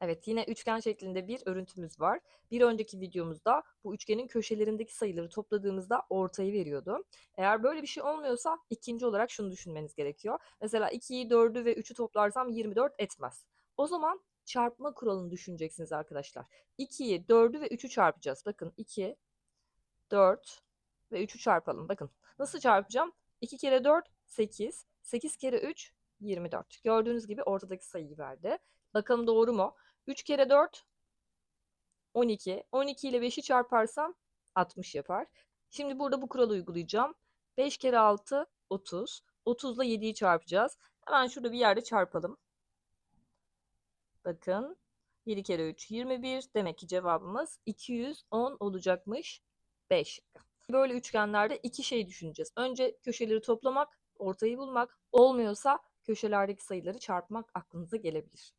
Evet, yine üçgen şeklinde bir örüntümüz var. Bir önceki videomuzda bu üçgenin köşelerindeki sayıları topladığımızda ortayı veriyordu. Eğer böyle bir şey olmuyorsa ikinci olarak şunu düşünmeniz gerekiyor. Mesela 2'yi, 4'ü ve 3'ü toplarsam 24 etmez. O zaman çarpma kuralını düşüneceksiniz arkadaşlar. 2'yi, 4'ü ve 3'ü çarpacağız. Bakın 2, 4 ve 3'ü çarpalım. Bakın nasıl çarpacağım? 2 kere 4, 8. 8 kere 3, 24. Gördüğünüz gibi ortadaki sayıyı verdi. Bakalım doğru mu? 3 kere 4 12. 12 ile 5'i çarparsam 60 yapar. Şimdi burada bu kuralı uygulayacağım. 5 kere 6 30. 30 ile 7'yi çarpacağız. Hemen şurada bir yerde çarpalım. Bakın 7 kere 3 21. Demek ki cevabımız 210 olacakmış. 5 Böyle üçgenlerde iki şey düşüneceğiz. Önce köşeleri toplamak, ortayı bulmak. Olmuyorsa köşelerdeki sayıları çarpmak aklınıza gelebilir.